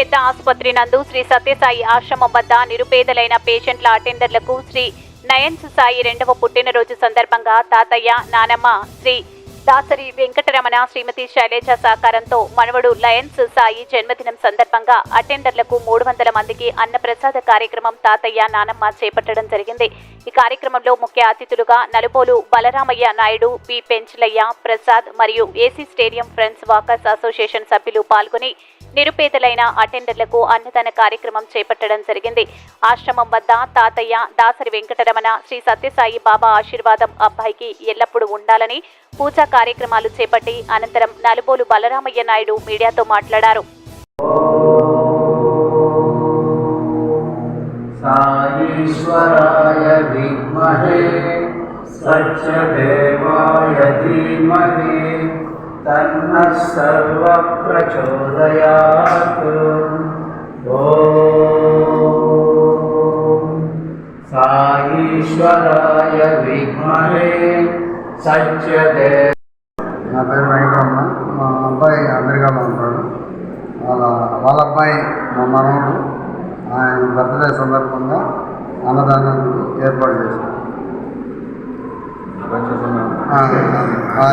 పెద్ద ఆసుపత్రి నందు శ్రీ సత్యసాయి ఆశ్రమం వద్ద నిరుపేదలైన పేషెంట్ల అటెండర్లకు శ్రీ నయన్స్ సాయి రెండవ పుట్టినరోజు సందర్భంగా తాతయ్య నానమ్మ శ్రీ దాసరి వెంకటరమణ శ్రీమతి శైలేజ సహకారంతో మనవడు లయన్స్ సాయి జన్మదినం సందర్భంగా అటెండర్లకు మూడు వందల మందికి అన్నప్రసాద కార్యక్రమం తాతయ్య నానమ్మ చేపట్టడం జరిగింది. ఈ కార్యక్రమంలో ముఖ్య అతిథులుగా నలుపోలు బలరామయ్య నాయుడు పి పెంచలయ్య ప్రసాద్ మరియు AC stadium friends walkers association సభ్యులు పాల్గొని నిరుపేదలైన అటెండర్లకు అన్నదాన కార్యక్రమం చేపట్టడం జరిగింది. ఆశ్రమం వద్ద తాతయ్య దాసరి వెంకటరమణ శ్రీ సత్యసాయి బాబా ఆశీర్వాదం అబ్బాయికి ఎల్లప్పుడూ ఉండాలని పూజా కార్యక్రమాలు చేపట్టి అనంతరం నలుబోలు బలరామయ్య నాయుడు మీడియాతో మాట్లాడారు. సాయేశ్వరాయ విద్మహే ధీమహే. तन्नः सर्वप्रचोदयात् ॐ साईश्वराय विद्महे सत्यदेव నా పేరు వెంకటరమణ మా అబ్బాయి అమెరికాలో ఉంటాడు వాళ్ళ వాళ్ళ అబ్బాయి మా మనవడు ఆయన బర్త్డే సందర్భంగా అన్నదానాన్ని ఏర్పాటు చేశారు ఆ, ఆ,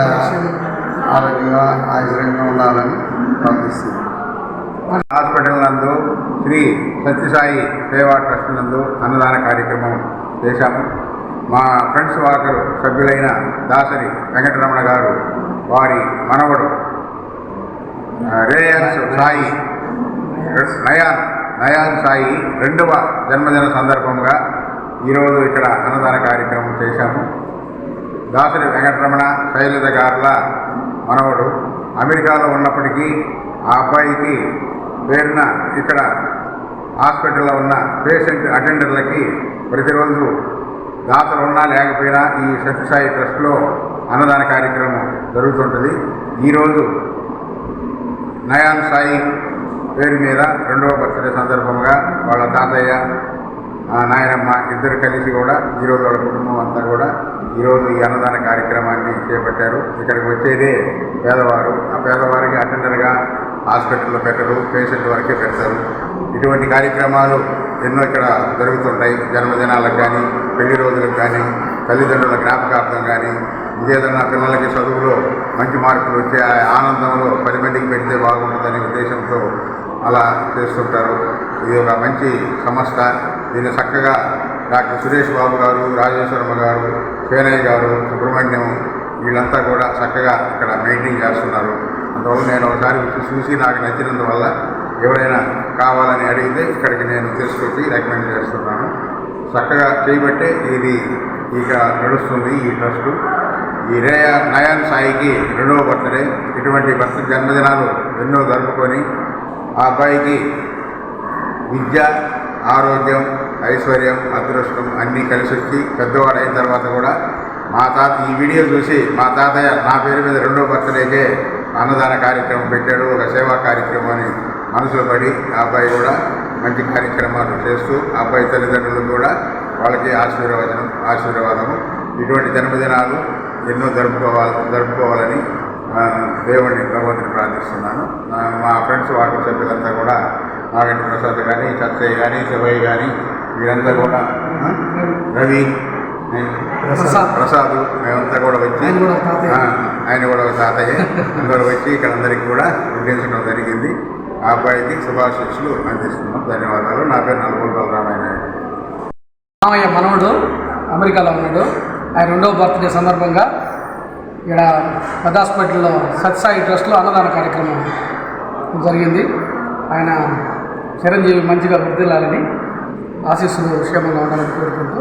ఆరోగ్యంగా ఆశ్చర్యంగా ఉండాలని ప్రార్థిస్తున్నాను హాస్పిటల్ నందు శ్రీ సత్యసాయి సేవా ట్రస్ట్ నందు అన్నదాన కార్యక్రమం చేశాము. మా ఫ్రెండ్స్ వాకరు సభ్యులైన దాసరి వెంకటరమణ గారు వారి మనవడు ఆ, రేయన్స్ సాయి నయాన్ నయాన్ సాయి రెండవ జన్మదిన సందర్భంగా ఈరోజు ఇక్కడ అన్నదాన కార్యక్రమం చేశాము. దాసరి వెంకటరమణ శైలజ గారుల మనవడు అమెరికాలో ఉన్నప్పటికీ ఆ అబ్బాయికి పేరున ఇక్కడ హాస్పిటల్లో ఉన్న పేషెంట్ అటెండర్లకి ప్రతిరోజు దాతలు ఉన్నా లేకపోయినా ఈ సత్యసాయి ట్రస్ట్లో అన్నదాన కార్యక్రమం జరుగుతుంటుంది. ఈరోజు నయాన్ సాయి పేరు మీద రెండవ బర్త్డే సందర్భంగా వాళ్ళ తాతయ్య నాయనమ్మ ఇద్దరు కలిసి కూడా ఈరోజు వాళ్ళ కుటుంబం అంతా కూడా ఈరోజు ఈ అన్నదాన కార్యక్రమాన్ని చేపట్టారు. ఇక్కడికి వచ్చేదే పేదవారు. ఆ పేదవారికి అటెండర్గా హాస్పిటల్లో పెట్టరు పేషెంట్ వరకే పెడతారు. ఇటువంటి కార్యక్రమాలు ఎన్నో ఇక్కడ జరుగుతుంటాయి. జన్మదినాలకు కానీ పెళ్ళి రోజులకు కానీ తల్లిదండ్రుల జ్ఞాపకార్థం కానీ. ఇంకేదన్నా పిల్లలకి చదువులో మంచి మార్కులు వచ్చే ఆ ఆనందంలో పది మందికి పెడితే బాగుంటుందనే ఉద్దేశంతో అలా చేస్తుంటారు. ఇది ఒక మంచి సంస్థ. దీన్ని చక్కగా డాక్టర్ సురేష్ బాబు గారు రాజేశ్వరమ్మ గారు కేనయ్య గారు సుబ్రహ్మణ్యం వీళ్ళంతా కూడా చక్కగా ఇక్కడ మెయింటైన్ చేస్తున్నారు. అందువల్ల నేను ఒకసారి వచ్చి చూసి నాకు నచ్చినందువల్ల ఎవరైనా కావాలని అడిగితే ఇక్కడికి నేను తీసుకొచ్చి రికమెండ్ చేస్తున్నాను. చక్కగా చేయబట్టే ఇది ఇక నడుస్తుంది ఈ ట్రస్టు. ఈ రేయా నయాన్ సాయికి రెండవ బర్త్డే ఇటువంటి బర్త్ జన్మదినాలు ఎన్నో జరుపుకొని ఆ అబ్బాయికి విద్య ఆరోగ్యం ఐశ్వర్యం అదృష్టం అన్నీ కలిసి వచ్చి పెద్దవాడు అయిన తర్వాత కూడా మా తాత ఈ వీడియో చూసి మా తాతయ్య నా పేరు మీద రెండో బర్త్డేకే అన్నదాన కార్యక్రమం పెట్టాడు ఒక సేవా కార్యక్రమాన్ని మనసులో పడి ఆ అబ్బాయి కూడా మంచి కార్యక్రమాలు చేస్తూ ఆ అబ్బాయి తల్లిదండ్రులు కూడా వాళ్ళకి ఆశీర్వచనం ఆశీర్వాదము. ఇటువంటి జన్మదినాలు ఎన్నో జరుపుకోవాలి జరుపుకోవాలని దేవుడిని భగవంతుని ప్రార్థిస్తున్నాను. మా ఫ్రెండ్స్ వాటి సభ్యులంతా కూడా నాగేంద్ర ప్రసాద్ కానీ సత్యయ్య కానీ శివయ్య కానీ వీరంతా కూడా రవి ప్రసాద్. మేమంతా కూడా వచ్చి ఆయన కూడా ఒక తాతయ్య. అందరూ వచ్చి ఇక్కడ అందరికీ కూడా వడ్డించడం జరిగింది. ఆ అబ్బాయికి శుభాశీస్సులు అందిస్తున్నాం. ధన్యవాదాలు. నా పేరు నల్గొండ నాయుడు రామయ్య మనవడు అమెరికాలో ఉన్నాడు. ఆయన రెండవ బర్త్డే సందర్భంగా ఇక్కడ పెద్ద హాస్పిటల్లో సత్సాయి ట్రస్ట్లో అన్నదాన కార్యక్రమం జరిగింది. ఆయన చిరంజీవి మంచిగా వృద్ధిల్లాలని ఆశీస్సులు క్షేమంగా ఉండాలని కోరుకుంటూ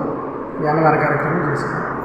ఈ అన్నదాన కార్యక్రమం చేశారు